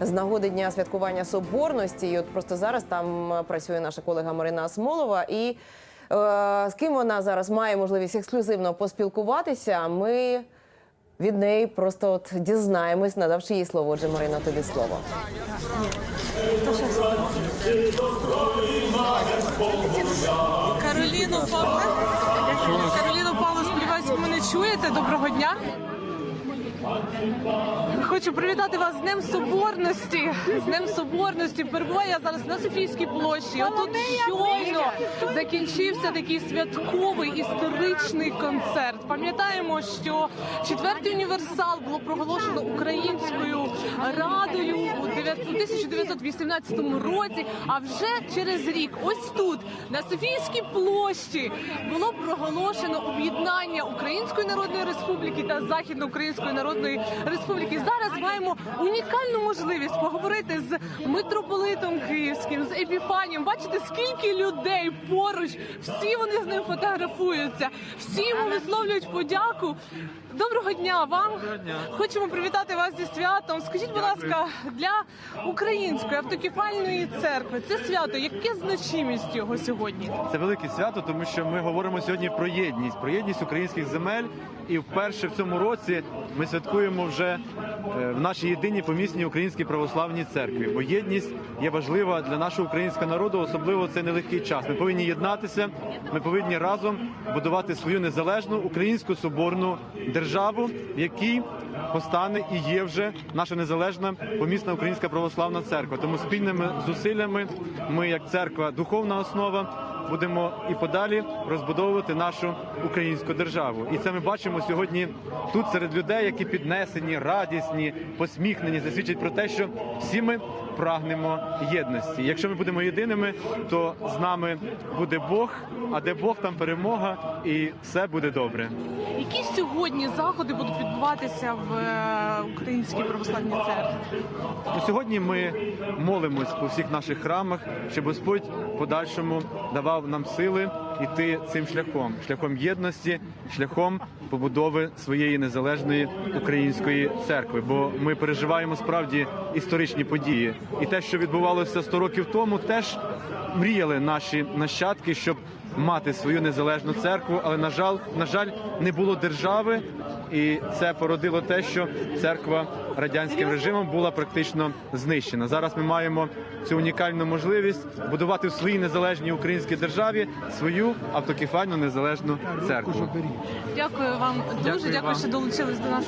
з нагоди дня святкування соборності. І от просто зараз там е, працює наша колега Марина Асмолова. І е, з ким вона зараз має можливість ексклюзивно поспілкуватися. Ми від неї просто от дізнаємось, надавши їй слово. Отже, Марина, тобі слово. Кароліно Павле. Кароліно Павле, сподіваюся, ви мене чуєте. Доброго дня. Хочу привітати вас з Днем Соборності. З Днем Соборності. Перебуваю я зараз на Софійській площі. Отут щойно закінчився такий святковий історичний концерт. Пам'ятаємо, що четвертий універсал було проголошено українською радою у 9 у 1918 році. А вже через рік, ось тут, на Софійській площі, було проголошено об'єднання Української Народної Республіки та Західноукраїнської Народної Республіки. Зараз маємо унікальну можливість поговорити з митрополитом Київським, з Епіфанієм. Бачите, скільки людей поруч, всі вони з ним фотографуються, всі йому висловлюють подяку. Доброго дня вам! Хочемо привітати вас зі святом. Скажіть, будь ласка, для української автокефальної церкви це свято, яке значимість його сьогодні? Це велике свято, тому що ми говоримо сьогодні про єдність, про єдність українських земель. І вперше в цьому році ми святкуємо вже е, в нашій єдиній помісній українській православній церкві. Бо єдність є важлива для нашого українського народу, особливо в цей нелегкий час. Ми повинні єднатися. Ми повинні разом будувати свою незалежну українську соборну державу, в якій постане і є вже наша незалежна помісна українська православна церква. Тому спільними зусиллями ми, як церква, духовна основа будемо і подалі розбудовувати нашу українську державу. І це ми бачимо сьогодні тут серед людей, які піднесені, радісні, посміхнені. Це свідчить про те, що всі ми прагнемо єдності. Якщо ми будемо єдиними, то з нами буде Бог, а де Бог, там перемога, і все буде добре. Які сьогодні заходи будуть відбуватися в е, Українській православній церкві? Ну, Сьогодні ми молимось по всіх наших храмах, щоб Господь подальшому давав нам сили йти цим шляхом, шляхом єдності, шляхом побудови своєї незалежної української церкви. Бо ми переживаємо справді історичні події, і те, що відбувалося 100 років тому, теж мріяли наші нащадки, щоб мати свою незалежну церкву, але на жаль, на жаль, не було держави, і це породило те, що церква радянським режимом була практично знищена. Зараз ми маємо цю унікальну можливість будувати в своїй незалежній українській державі свою автокефальну незалежну церкву. Дякую вам дуже. Дякую Дякую, вам. що долучились до нашого.